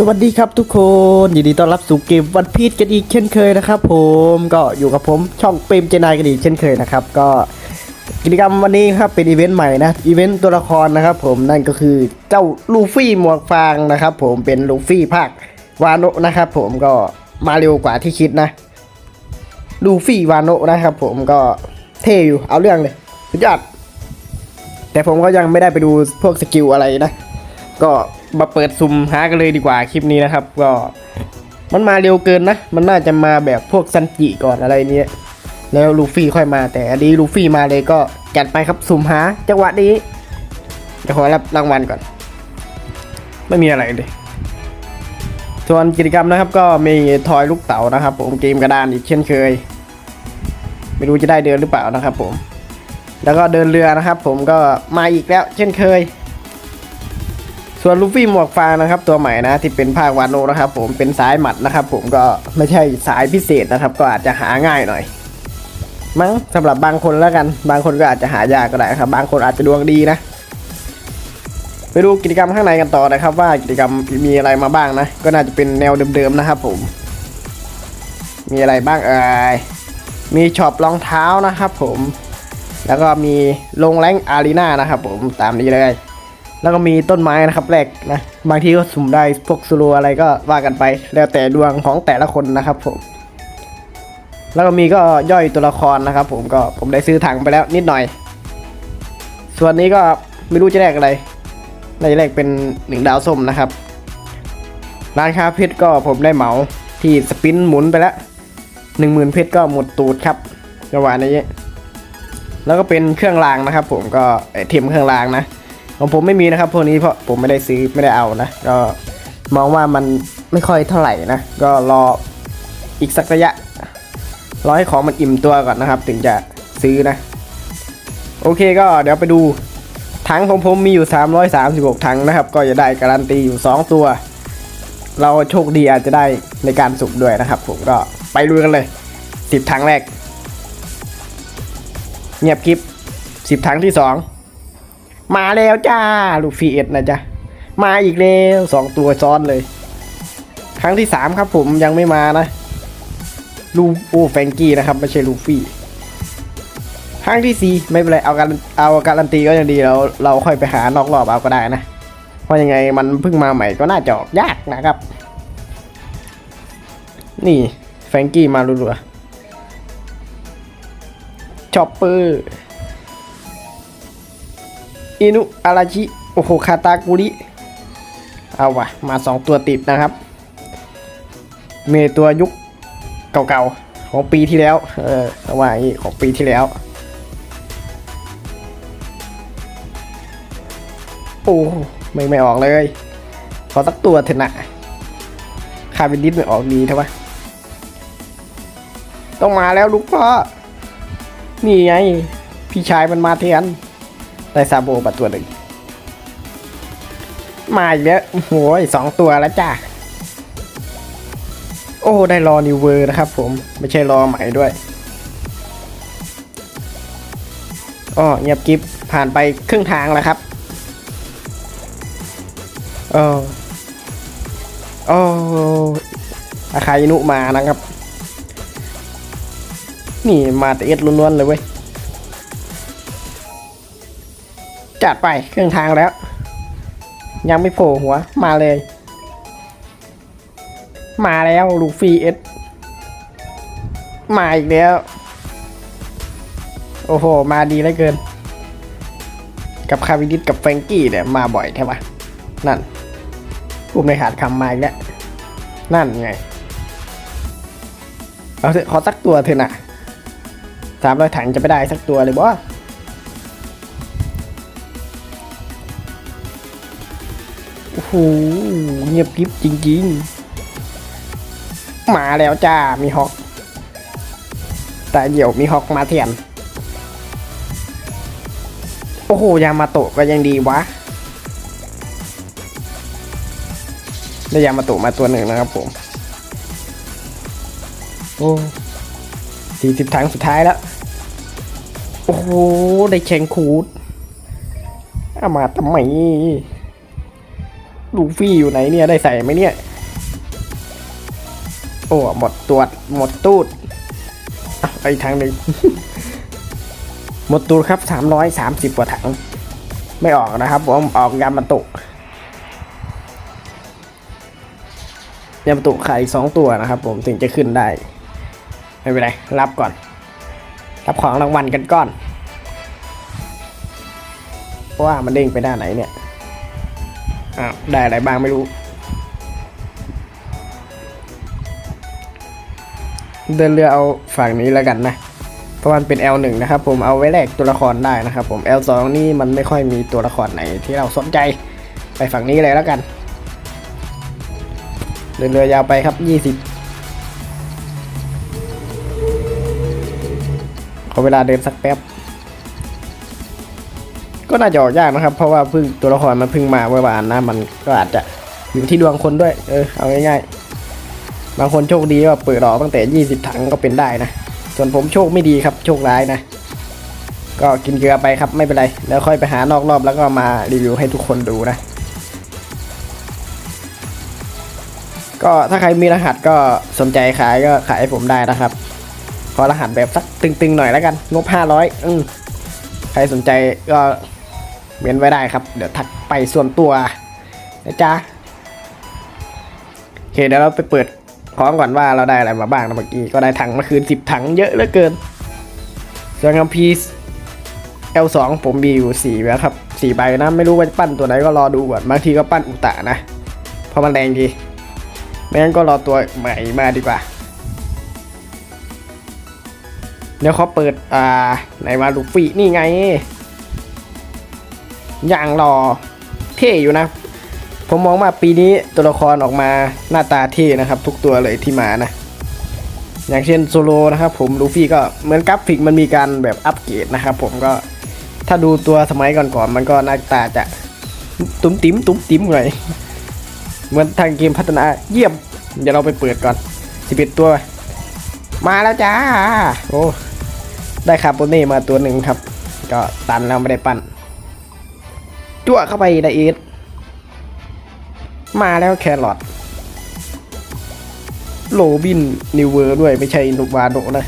สวัสดีครับทุกคนยินดีต้อนรับสู่เกมวันพีชกันอีกเช่นเคยนะครับ ผมก็อยู่กับผมช่องเปรมเจนายกันอีกเช่นเคยนะครับ ก็กิจกรรมวันนี้ครับเป็นอีเวนต์ใหม่นะอีเวนต์ตัวละครนะครับผมนั่นก็คือเจ้าลูฟี่หมวกฟางนะครับ ผมเป็นลูฟี่ภาควาโนะนะครับผมก็มาเร็วกว่าที่คิดนะลูฟี่วาโนะนะครับ ผมก็เท่อยู่เอาเรื่องเลยสุดยอดแต่ผมก็ยังไม่ได้ไปดูพวกสกิลอะไรนะ ก็มาเปิดซุ่มหากันเลยดีกว่าคลิปนี้นะครับ ก็มันมาเร็วเกินนะ มันน่าจะมาแบบพวกซันจิก่อนอะไรเนี้ยแล้วลูฟี่ค่อยมาแต่อันนี้ลูฟี่มาเลยก็จัดไปครับสุ่มหาจังหวะนี้จะขอรับรางวัลก่อน ไม่มีอะไรเลยส่วนกิจกรรมนะครับ ก็มีทอยลูกเต๋านะครับ ผมเกมกระดานอีกเช่นเคย ไม่รู้จะได้เดินหรือเปล่านะครับ ผม แล้วก็เดินเรือนะครับ ผมก็มาอีกแล้วเช่นเคย ส่วนลูฟี่หมวกฟางนะครับ ตัวใหม่นะที่เป็นภาควานโนนะครับ ผมเป็นสายหมัดนะครับ ผมก็ไม่ใช่สายพิเศษนะครับ ก็อาจจะหาง่ายหน่อย มั้งสำหรับบางคนแล้วกัน บางคนก็อาจจะหายากก็ได้ครับ บางคนอาจจะดวงดีนะไปดูกิจกรรมข้างในกันต่อนะครับ ว่ากิจกรรมมีอะไรมาบ้างนะ ก็น่าจะเป็นแนวเดิมๆนะครับ ผม มีอะไรบ้างเอ่ยมีช็อปรองเท้านะครับ ผม แล้วก็มีลงแรงอารีนานะครับ ผมตามนี้เลย แล้วก็มีต้นไม้นะครับแรกนะบางทีก็สุ่มได้พวกสโลอะไรก็ว่ากันไป แล้วแต่ดวงของแต่ละคนนะครับผม แล้วก็มีก็ย่อยตัวละครนะครับผมก็ผมได้ซื้อถังไปแล้วนิดหน่อย ส่วนนี้ก็ไม่รู้จะแลกอะไรน่าจะแลกเป็นหนึ่งดาวส้มนะครับ ร้านค้าเพชรก็ผมได้เหมาที่สปินหมุนไปแล้วหนึ่งหมื่นเพชรก็หมดตูดครับจังหวะนี้แล้วก็เป็นเครื่องรางนะครับ ผมก็ไอเทมเครื่องรางนะ ของผมไม่มีนะครับพวกนี้เพราะผมไม่ได้ซื้อไม่ได้เอานะ ก็มองว่ามันไม่ค่อยเท่าไหร่นะ ก็รออีกสักระยะ รอให้ของมันอิ่มตัวก่อนนะครับ ถึงจะซื้อนะ โอเคก็เดี๋ยวไปดูถังของผมมีอยู่ 336 ถังนะครับ ก็จะได้การันตีอยู่ 2 ตัว เราโชคดีอาจจะได้ในการสุ่มด้วยนะครับ ผมก็ไปลุยกันเลย 10 ถังแรก เงียบคลิป10 ถังที่ 2 มาแล้วจ้า ลูฟี่เอ็ดนะจ๊ะ มาอีกแล้วสองตัวซ้อนเลย ครั้งที่สามครับผมยังไม่มานะ ลูโอ้แฟงกี้นะครับไม่ใช่ลูฟี่ ครั้งที่สี่ไม่เป็นไรเอาการเอาการันตีก็ยังดีเราเราค่อยไปหานอกรอบเอาก็ได้นะ เพราะยังไงมันเพิ่งมาใหม่ก็น่าจะอกยากนะครับ นี่แฟงกี้มารัวๆชอปเปอร์ อินุอาราชิโอโหคาตากุริเอาวะมาสองตัวติดนะครับเมตัวยุคเก่าๆ ของปีที่แล้ว เออว่าอี้ของปีที่แล้ว โอ้ไม่ไม่ออกเลย ขอสักตัวเถอะนะคาร์บินดิสไม่ออกดีเท่าไหต้องมาแล้วลูกพ่อ นี่ไง พี่ชายมันมาเทียน ได้ซาโบมาตัวหนึ่งมาอีกแล้วโอ้โหสองตัวแล้วจ้าโอ้ ได้รอนิวเวอร์นะครับผมไม่ใช่รอใหม่ด้วยอ๋อเงียบกิฟผ่านไปครึ่งทางแล้วครับโอ้โอ้อาคาอินุมานะครับ นี่มาแต่เอ็ดล้วนๆเลยเว้ย จัดไปครึ่งทางแล้ว ยังไม่โผล่หัวมาเลย มาแล้วลูฟี่เอสมาอีกแล้ว โอ้โห มาดีเหลือเกิน กับคาวิดิสกับแฟรงกี้เนี่ยมาบ่อยใช่ปะนั่นผู้ในขาดคำมาอีกแล้ว นั่นไง เอาเถอะขอสักตัวเถอะนะสามร้อยถังจะไม่ได้สักตัวเลยบ่โอ้ โหเงียบกริบจริงๆ มาแล้วจ้า มีฮอก แต่เดี๋ยวมีฮอกมาเทียน โอ้โห ยามาโตะก็ยังดีวะได้ยามาโตะมาตัวหนึ่งนะครับผม โอ้สี่สิบถังสุดท้ายแล้ว โอ้โห ได้แชงคูดอามาทำไม ลูฟี่อยู่ไหนเนี่ยได้ใส่ไหมเนี่ย โอ้หมดตัวจหมดตูดไปอีกทางหนึ่งหมดตูดครับสามร้อยสามสิบกว่าถัง ไม่ออกนะครับผมออกยามาตุยามาตุขายอีกสองตัวนะครับ ผมถึงจะขึ้นได้ ไม่เป็นไร รับก่อน รับของรางวัลกันก่อนว่ามันเด้งไปด้านไหนเนี่ย อ้าวได้อะไรบ้างไม่รู้ เดินเรือเอาฝั่งนี้แล้วกันนะ เพราะมันเป็น L1 นะครับผมเอาไว้แลกตัวละครได้นะครับผม L2 นี่มันไม่ค่อยมีตัวละครไหนที่เราสนใจไปฝั่งนี้เลยแล้วกัน เดินเรือยาวไปครับ 20ขอเวลาเดินสักแป๊บ ก็น่าจะออกยากนะครับ เพราะว่าเพิ่งตัวละครมันเพิ่งมาเมื่อวานนะมันก็อาจจะอยู่ที่ดวงคนด้วย เออเอาง่ายๆบางคนโชคดีว่าเปิดออกตั้งแต่ 20 ถังก็เป็นได้นะ ส่วนผมโชคไม่ดีครับโชคร้ายนะ ก็กินเกลือไปครับไม่เป็นไร แล้วค่อยไปหานอกรอบแล้วก็มารีวิวให้ทุกคนดูนะ ก็ถ้าใครมีรหัสก็สนใจขายก็ขายให้ผมได้นะครับขอรหัสแบบสักตึงๆหน่อยแล้วกันงบ500อืมใครสนใจก็ เม้นไว้ได้ครับ เดี๋ยวทักไปส่วนตัวนะจ๊ะโอเคเดี๋ยวเราไปเปิดของก่อนว่าเราได้อะไรมาบ้างนะเมื่อกี้ก็ได้ถังมาคืน10ถังเยอะเหลือเกินส่วนคัมพีส L2 ผมมีอยู่4แล้วครับ4ใบนะไม่รู้ว่าจะปั้นตัวไหนก็รอดูก่อนบางทีก็ปั้นอุตะนะเพราะมันแรงดีไม่งั้นก็รอตัวใหม่มาดีกว่าเดี๋ยวเขาเปิดอ่าไหนมาลูฟี่นี่ไง อย่างรอเท่อยู่นะ ผมมองว่าปีนี้ตัวละครออกมาหน้าตาเท่นะครับ ทุกตัวเลยที่มานะ อย่างเช่นโซโลนะครับผมลูฟี่ก็เหมือนกราฟิกมันมีการแบบอัปเกรดนะครับผมก็ถ้าดูตัวสมัยก่อนๆมันก็หน้าตาจะตุ้มติ๋มตุ้มติ๋มหน่อยเหมือนทางเกมพัฒนาเยี่ยม เดี๋ยวเราไปเปิดก่อน11ตัว มาแล้วจ้า โอ้ ได้คาร์โบเน่มาตัวหนึ่งครับ ก็ตันแล้วไม่ได้ปั้น จั่วเข้าไปไดเอสมาแล้วแครอทโลบินนิวเวอร์ด้วยไม่ใช่นุวาโนนะ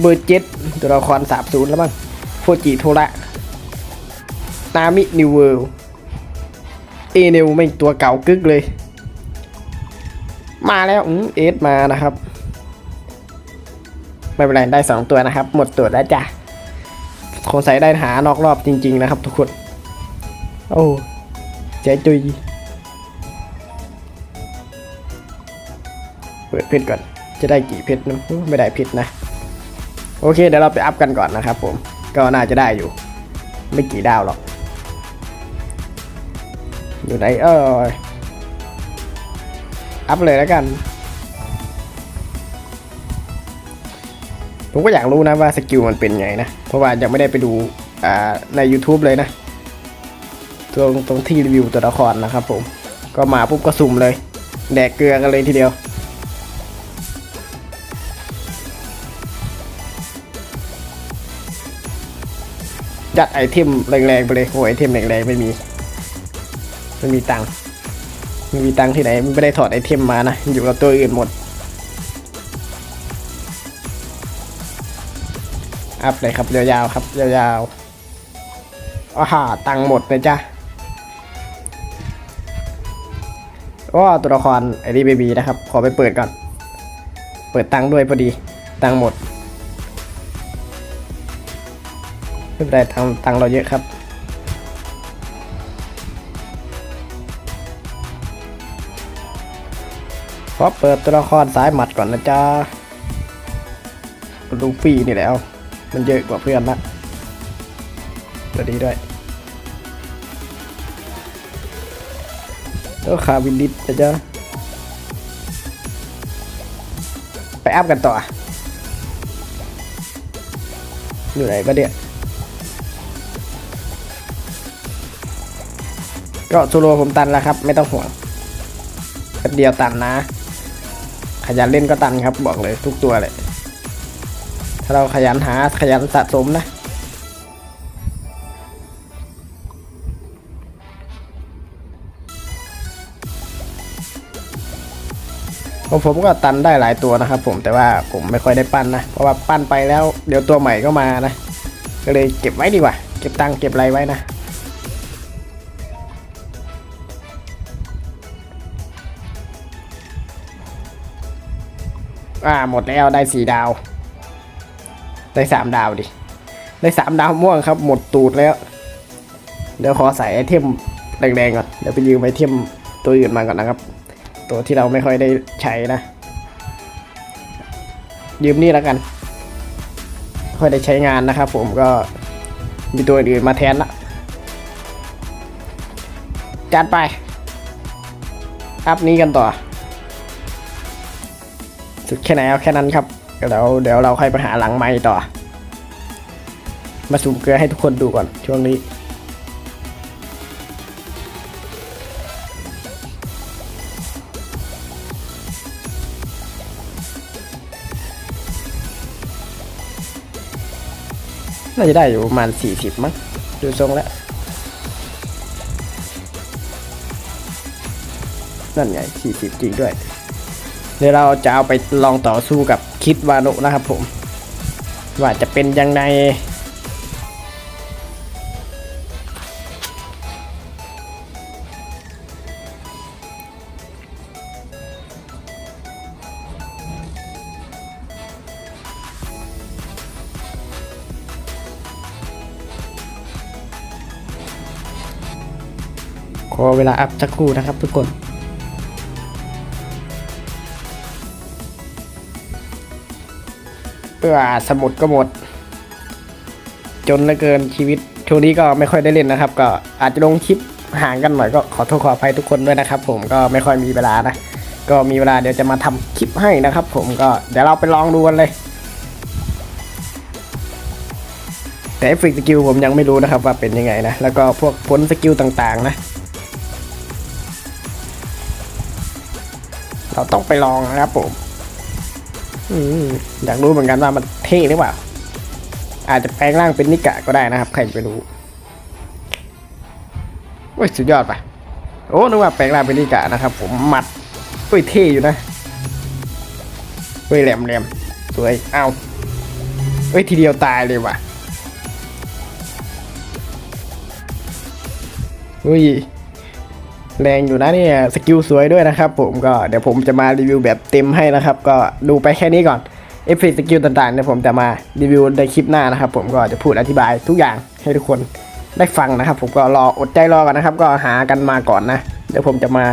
เบอร์เจ็ดตัวละครสามศูนย์แล้วมั้งโฟจิโทระนามินิวเวอร์เอเนลไม่ตัวเก่ากึกเลย มาแล้วเอสมานะครับ ไม่เป็นไรได้สองตัวนะครับ หมดตัวแล้วจ้ะ คงใส่ได้หานอกรอบจริง ๆ นะครับทุกคน โอ้เจ๊จุยเปิดเพชรก่อน จะได้กี่เพชรนะอู้ไม่ได้เพชรนะ โอเค เดี๋ยวเราไปอัพกันก่อนนะครับผม ก็น่าจะได้อยู่ ไม่กี่ดาวหรอก อยู่ไหนเอออัพเลยแล้วกัน ผมก็อยากรู้นะว่าสกิลมันเป็นไงนะ เพราะว่ายังไม่ได้ไปดูใน YouTube เลยนะตรงตรงที่รีวิวตัวละครนะครับผม ก็มาปุ๊บก็สุ่มเลย แดกเกลือกันเลยทีเดียว จัดไอเทมแรงๆไปเลยโอ้ยไอเทมแรงๆไม่มีไม่มีตังค์ไม่มีตังค์ที่ไหนไม่ได้ถอดไอเทมมานะ อยู่กับตัวอื่นหมด อัพเลยครับยาวๆครับยาวๆอาหาตังค์หมดเลยจ้ะว่าตัวละครไอรีเบบีนะครับ ขอไปเปิดก่อน เปิดตังค์ด้วยพอดี ตังค์หมดไม่เป็นไรตังค์ตังเราเยอะครับขอเปิดตัวละครสายหมัดก่อนนะจ๊ะลูฟี่นี่แหล้ว มันเยอะกว่าเพื่อนนะตัวดีด้วยตัวขาวินดิสนะจ๊ะไปอัพกันต่อ อยู่ไหนก็เดี๋ยก็โซโลผมตันแล้วครับ ไม่ต้องห่วงแป๊บเดียวตันนะ ขยันเล่นก็ตันครับ บอกเลยทุกตัวเลย ถ้าเราขยันหาขยันสะสมนะของผมก็ตันได้หลายตัวนะครับผมแต่ว่าผมไม่ค่อยได้ปั้นนะ เพราะว่าปั้นไปแล้วเดี๋ยวตัวใหม่ก็มานะ ก็เลยเก็บไว้ดีกว่า เก็บตังเก็บอะไรไว้นะ อ่าหมดแล้วได้สี่ดาว ได้สามดาวดิ ได้สามดาวม่วงครับ หมดตูดแล้ว เดี๋ยวขอใส่ไอเทมแดงๆก่อน เดี๋ยวไปยืมไอเทมตัวอื่นมาก่อนนะครับ ตัวที่เราไม่ค่อยได้ใช้นะ ยืมนี่แล้วกันไม่ค่อยได้ใช้งานนะครับผมก็มีตัวอื่นมาแทนละจัดไป อัพนี้กันต่อ สุดแค่ไหนเอาแค่นั้นครับ เดี๋ยวเดี๋ยวเราค่อยไปหาหลังไม้ต่อ มาสูมเกลือให้ทุกคนดูก่อนช่วงนี้น่าจะได้อยู่ประมาณสี่สิบมั้งดูทรงแล้ว นั่นไงสี่สิบจริงด้วย เดี๋ยวเราจะเอาไปลองต่อสู้กับ คิดวานุนะครับผม ว่าจะเป็นยังไงขอเวลาอัพสักครู่นะครับทุกคน พื่อสมุดก็หมด จนเหลือเกินชีวิตช่วงนี้ก็ไม่ค่อยได้เล่นนะครับ ก็อาจจะลงคลิปห่างกันหน่อยก็ขอโทษขออภัยทุกคนด้วยนะครับ ผมก็ไม่ค่อยมีเวลานะก็มีเวลาเดี๋ยวจะมาทำคลิปให้นะครับ ผมก็เดี๋ยวเราไปลองดูกันเลย แต่เอฟเฟกต์สกิลผมยังไม่รู้นะครับว่าเป็นยังไงนะ แล้วก็พวกผลสกิลต่างๆนะ เราต้องไปลองนะครับผม อยากรู้เหมือนกันว่ามันเท่หรือเปล่า อาจจะแปลงร่างเป็นนิกะก็ได้นะครับ ใครไปรู้โอ้ยสุดยอดปะโอ้นึกว่าแปลงร่างเป็นนิกะนะครับ ผมหมัดเฮ้ยเท่อยู่นะเฮ้ยแหลมแหลมสวยเอาเฮ้ยทีเดียวตายเลยว่ะเฮ้ย แรงอยู่นะเนี่ยสกิลสวยด้วยนะครับผมก็เดี๋ยวผมจะมารีวิวแบบเต็มให้นะครับ ก็ดูไปแค่นี้ก่อนเอฟเฟกต์สกิลต่างๆเดี๋ยวผมจะมารีวิวในคลิปหน้านะครับ ผมก็จะพูดอธิบายทุกอย่างให้ทุกคนได้ฟังนะครับ ผมก็รออดใจรอกันนะครับ ก็หากันมาก่อนนะ เดี๋ยวผมจะมา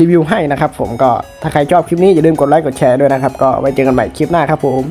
รีวิวให้นะครับ ผมก็ถ้าใครชอบคลิปนี้อย่าลืมกดไลค์กดแชร์ด้วยนะครับ ก็ไว้เจอกันใหม่คลิปหน้าครับผม